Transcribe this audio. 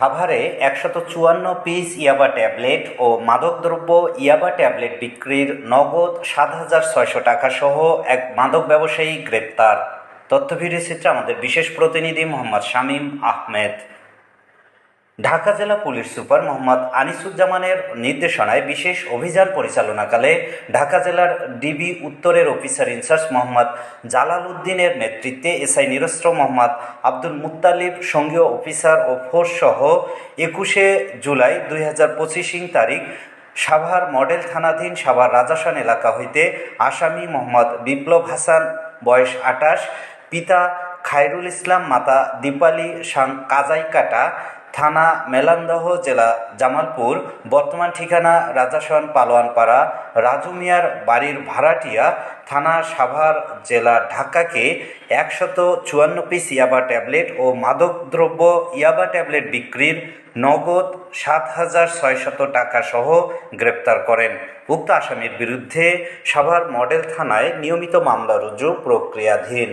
সাভারে একশত চুয়ান্ন পিস ইয়াবা ট্যাবলেট ও মাদকদ্রব্য ইয়াবা ট্যাবলেট বিক্রির নগদ সাত হাজার ছয়শো টাকা সহ এক মাদক ব্যবসায়ী গ্রেপ্তার। তথ্য ভিডিও চিত্রে আমাদের বিশেষ প্রতিনিধি মোহাম্মদ শামীম আহমেদ। ঢাকা জেলা পুলিশ সুপার মোহাম্মদ আনিসুজ্জামানের নির্দেশনায় বিশেষ অভিযান পরিচালনাকালে ঢাকা জেলার ডিবি উত্তরের অফিসার ইনচার্জ মোহাম্মদ জালাল উদ্দিনের নেতৃত্বে এসআই নিরস্ত্র মোহাম্মদ আব্দুল মুত্তালিব সঙ্গীয় অফিসার ও ফোর্স সহ একুশে জুলাই দুই হাজার পঁচিশিং তারিখ সাভার মডেল থানাধীন সাভার রাজাসান এলাকা হইতে আসামি মোহাম্মদ বিপ্লব হাসান, বয়স আটাশ, পিতা খায়রুল ইসলাম মাতা দীপালি সাং কাজাইকাটা থানা মেলান্দহ জেলা জামালপুর, বর্তমান ঠিকানা রাজাসন পালোয়ানপাড়া, রাজু মিয়ার বাড়ির ভাড়াটিয়া থানা সাভার জেলা ঢাকাকে একশত চুয়ান্ন পিস ইয়াবা ট্যাবলেট ও মাদকদ্রব্য ইয়াবা ট্যাবলেট বিক্রির নগদ সাত হাজার ছয়শত টাকা সহ গ্রেপ্তার করেন। উক্ত আসামির বিরুদ্ধে সাভার মডেল থানায় নিয়মিত মামলা রুজু প্রক্রিয়াধীন।